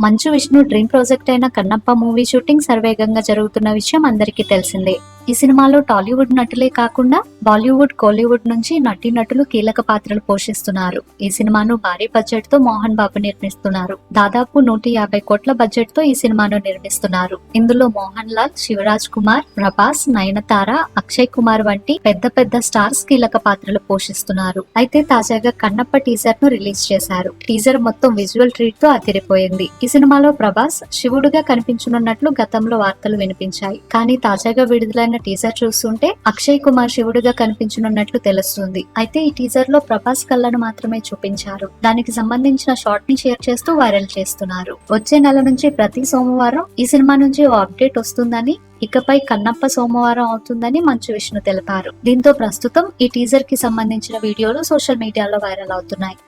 Manchu Vishnu dream project అయిన Kannappa movie shooting సర్వేగంగా జరుగుతున్న విషయం అందరికీ తెలిసిందే. ఈ సినిమాలో టాలీవుడ్ నటులే కాకుండా బాలీవుడ్ కోలీవుడ్ నుంచి నటీనటులు కీలక పాత్రలు పోషిస్తున్నారు. ఈ సినిమాను భారీ బడ్జెట్తో మోహన్ బాబు నిర్మిస్తున్నారు. దాదాపు నూట యాభై కోట్ల బడ్జెట్తో ఈ సినిమాను నిర్మిస్తున్నారు. ఇందులో మోహన్ లాల్ శివరాజ్ కుమార్ ప్రభాస్ నయనతార అక్షయ్ కుమార్ వంటి పెద్ద పెద్ద స్టార్స్ కీలక పాత్రలు పోషిస్తున్నారు. అయితే తాజాగా కన్నప్ప టీజర్ను రిలీజ్ చేశారు. టీజర్ మొత్తం విజువల్ ట్రీట్తో అదిరిపోయింది. ఈ సినిమాలో ప్రభాస్ శివుడుగా కనిపించనున్నట్లు గతంలో వార్తలు వినిపించాయి. కానీ తాజాగా విడుదలైన టీజర్ చూస్తుంటే అక్షయ్ కుమార్ శివుడుగా కనిపించనున్నట్లు తెలుస్తుంది. అయితే ఈ టీజర్లో ప్రభాస్ కళ్ళను మాత్రమే చూపించారు. దానికి సంబంధించిన షార్ట్ని షేర్ చేస్తూ వైరల్ చేస్తున్నారు. వచ్చే నెల నుంచి ప్రతి సోమవారం ఈ సినిమా నుంచి ఓ అప్డేట్ వస్తుందని ఇకపై కన్నప్ప సోమవారం అవుతుందని మంచు విష్ణు తెలిపారు. దీంతో ప్రస్తుతం ఈ టీజర్కి సంబంధించిన వీడియోలు సోషల్ మీడియాలో వైరల్ అవుతున్నాయి.